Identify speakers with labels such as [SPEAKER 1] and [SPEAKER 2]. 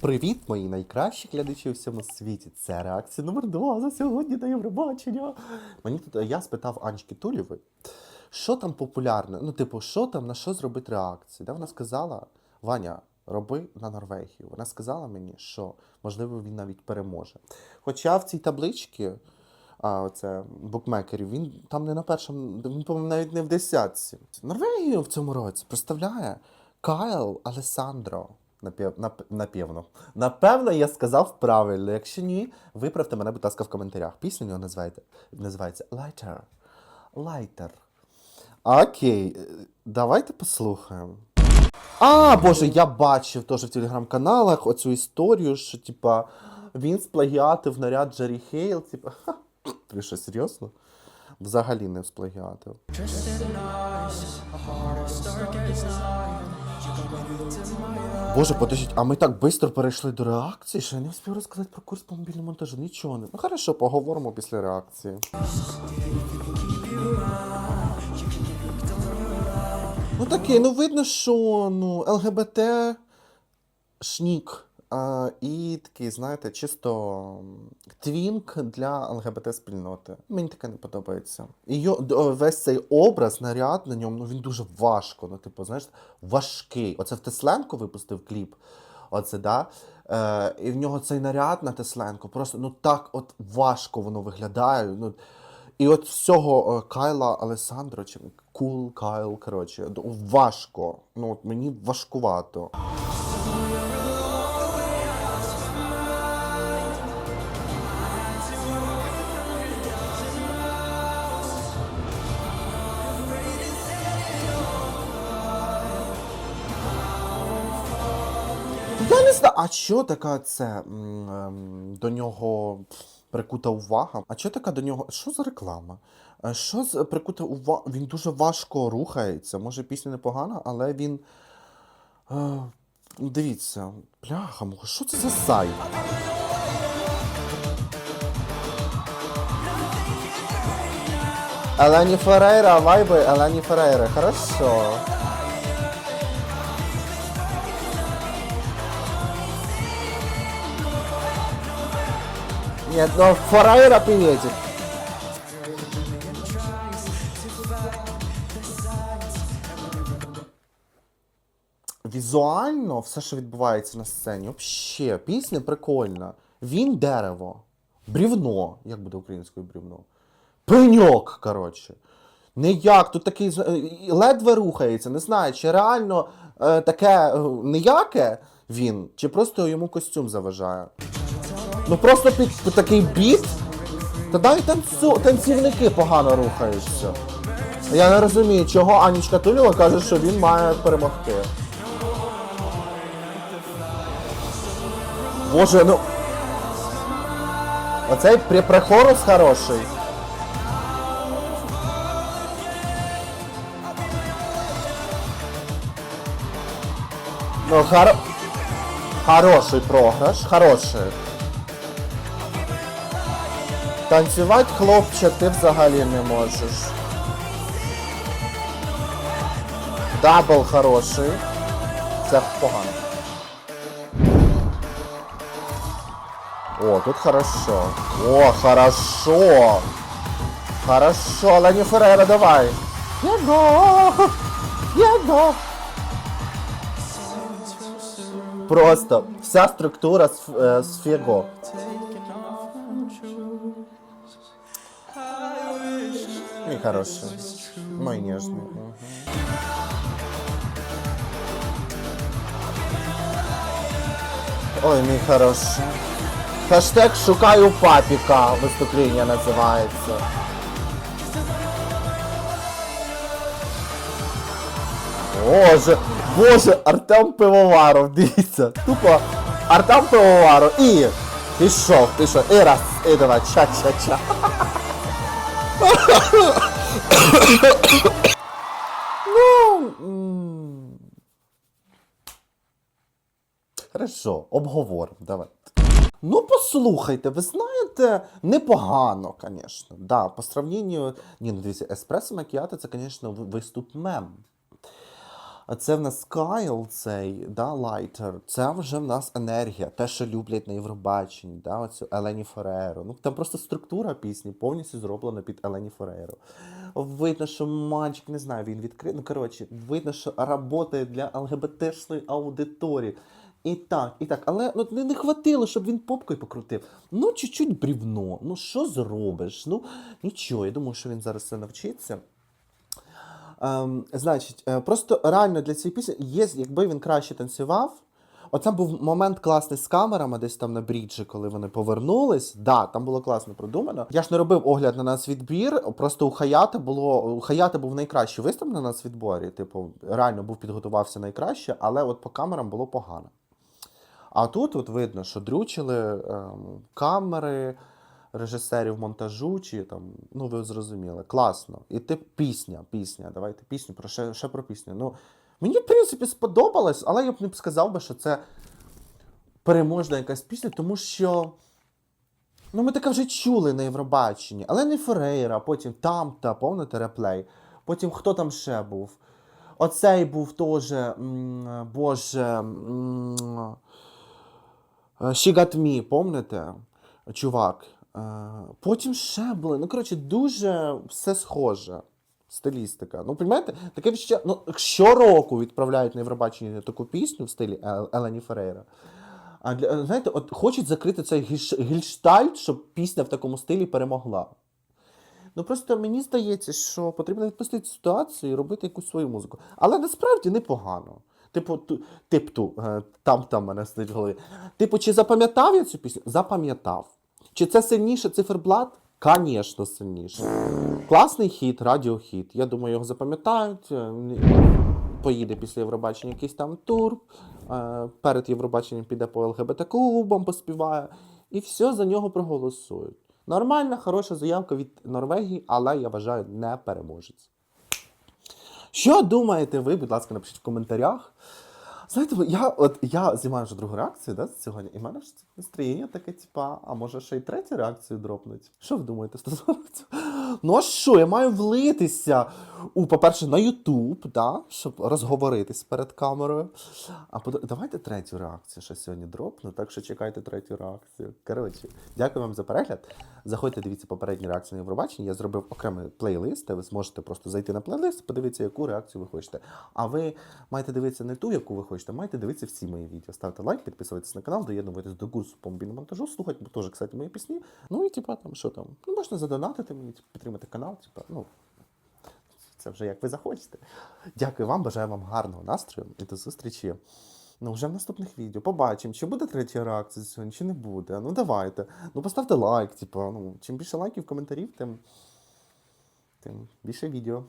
[SPEAKER 1] Привіт, мої найкращі глядачі у всьому світі. Це реакція номер два за сьогодні на Євробачення. Мені тут я спитав Анечки Тулєвої, що там популярне? Ну, типу, що там на що зробити реакцію? Де вона сказала: Ваня, роби на Норвегію. Вона сказала мені, що можливо він навіть переможе. Хоча в цій табличці, а оце букмекерів, він там не на першому, він, по-моєму, навіть не в десятці. Норвегію в цьому році представляє Кайл Алесандро. Напев, нап, напевно. Напевно, я сказав правильно. Якщо ні, виправте мене, будь ласка, в коментарях. Пісня у нього називається, називається Lighter. Lighter. Окей, е, давайте послухаємо. А, боже, я бачив теж в телеграм-каналах оцю історію, що типа він сплагіатив наряд Джері Хейл. Типа, ха, ти що, серйозно? Взагалі не сплагіатив. Боже, подождіть, а ми так швидко перейшли до реакції, що я не встиг розказати про курс по мобільному монтажу. Нічого не. Ну хорошо, поговоримо після реакції. Ну таке, ну видно, що ну, ЛГБТ шнік. І такий, знаєте, чисто твінк для ЛГБТ спільноти. Мені таке не подобається. І йо, весь цей образ, наряд на ньому, ну він дуже важко. Ну, типу, знаєш, важкий. Оце в Тесленко випустив кліп. Оце, да? Е, і в нього цей наряд на Тесленко просто ну так от важко воно виглядає. Ну, і от з цього е, Кайла Алесандро, чи Кул Кайл, коротше, важко. Ну, от мені важкувато. А що така це ем, до нього прикута увага? А що така до нього? Що за реклама? Е, Що з прикута увага? Він дуже важко рухається. Може, пісня непогана, але він. Е, дивіться, бляха, муха, що це за сайт? Елені Ферейра, вайби Елені Ферейра, хорошо. Нет, но Ферейра приветик. Візуально все, що відбувається на сцені, взагалі, пісня прикольна. Він дерево, брівно, як буде українською брівно? Пеньок, коротше. Ніяк, тут такий ледве рухається, не знаю, чи реально е, таке е, ніяке він, чи просто йому костюм заважає. Ну просто під, такий біт, та дай танцю, танцівники погано рухаються. Я не розумію, чого Анічка Тулєва каже, що він має перемогти. Боже, ну. Оцей прехорус хороший. Ну, хоро... хороший програш, хороший. Танцювати, хлопче, ти взагалі не можеш. Дабл хороший. Це погано. О, тут хорошо. О, хорошо. Хорошо, Лені Феррера, давай. Яго! Яго! Просто вся структура з, е, з фіго. Мій хороший. Мой нежний. Мгм. Ой, мій хороший. Хештег шукаю папіка виступлення називається. Боже, боже, Артем Пивоваров, дивіться. Тупо Артем Пивоваров і пішов, пішов, і раз, і два, ча-ча-ча. Ну. Хорошо, обговоримо, давайте. Ну, послухайте, ви знаєте, непогано, звісно. Да, по сравненню. Ні, ну дивіться, еспресо макіато це, звісно, виступ мем. Це в нас Кайл, цей, да, лайтер. Це вже в нас енергія, те, що люблять на Євробаченні, да, оцю Елені Фореро. Ну там просто структура пісні повністю зроблена під Елені Фореро. Видно, що мальчик, не знаю, він відкрив. Ну, коротше, видно, що працює для ЛГБТшної аудиторії. І так, і так. Але ну, не, не хватило, щоб він попкою покрутив. Ну, чуть-чуть брівно. Ну, що зробиш? Ну, нічого, я думаю, що він зараз це навчиться. Ем, значить, е, просто реально для цієї пісні є, якби він краще танцював. Оце був момент класний з камерами, десь там на бріджі, коли вони повернулись. Да, там було класно продумано. Я ж не робив огляд на нас відбір. Просто у Хаята було у Хаята був найкращий виступ на нас відборі. Типу, реально був підготувався найкраще, але от по камерам було погано. А тут от видно, що дрючили ем, камери режисерів монтажу, чи там, ну ви зрозуміли, класно. І ти пісня, пісня. Давайте пісню, про ще, ще про пісню. Ну, мені, в принципі, сподобалось, але я б не сказав би, що це переможна якась пісня, тому що. Ну, ми таке вже чули на Євробаченні, але не Ферейра, потім там та повните реплей. Потім хто там ще був? Оцей був теж, боже. Me, помните? Чувак. Е, Потім ще були. Ну, коротше, дуже все схоже. Стилістика. Ну, розумієте, таке ще ну, щороку відправляють на Євробачення таку пісню в стилі Елені Ферейра. А для, знаєте, от хочуть закрити цей гельштальт, щоб пісня в такому стилі перемогла. Ну просто мені здається, що потрібно відпустити ситуацію і робити якусь свою музику. Але насправді непогано. Типу, ту, тип ту, е, там там мене сидить в голові. Типу, чи запам'ятав я цю пісню? Запам'ятав. Чи це сильніше циферблат? Звісно, сильніше. Класний хіт, радіохіт. Я думаю, його запам'ятають. Е, Поїде після Євробачення якийсь там тур. е, Перед Євробаченням піде по ЛГБТ-клубам, поспіває. І все за нього проголосують. Нормальна, хороша заявка від Норвегії, але я вважаю, не переможець. Що думаєте ви? Будь ласка, напишіть в коментарях. Знаєте, я от я знімаю вже другу реакцію да, сьогодні, і в мене ж настроєння таке, типа, а може ще й третю реакцію дропнуть? Що ви думаєте стосовно цього? Ну а що, я маю влитися у, по-перше, на YouTube, да, щоб розговоритись перед камерою. А по- давайте третю реакцію ще сьогодні дропну, так що чекайте третю реакцію. Коротше, дякую вам за перегляд. Заходьте, дивіться попередні реакції на Євробачення. Я зробив окремий плейлист, де ви зможете просто зайти на плейлист, подивитися, яку реакцію ви хочете. А ви маєте дивитися не ту, яку ви хочете, маєте дивитися всі мої відео. Ставте лайк, підписуйтесь на канал, доєднуйтесь до курсу по монтажу, слухайте теж, кстати, мої пісні. Ну і типа там, що там, ну можна задонатити мені, типу, підтримати канал, типа, ну. Це вже як ви захочете. Дякую вам, бажаю вам гарного настрою і до зустрічі. Ну, вже в наступних відео. Побачимо, чи буде третя реакція сьогодні, чи не буде. Ну давайте. Ну поставте лайк, типу, ну, чим більше лайків, коментарів, тим, тим більше відео.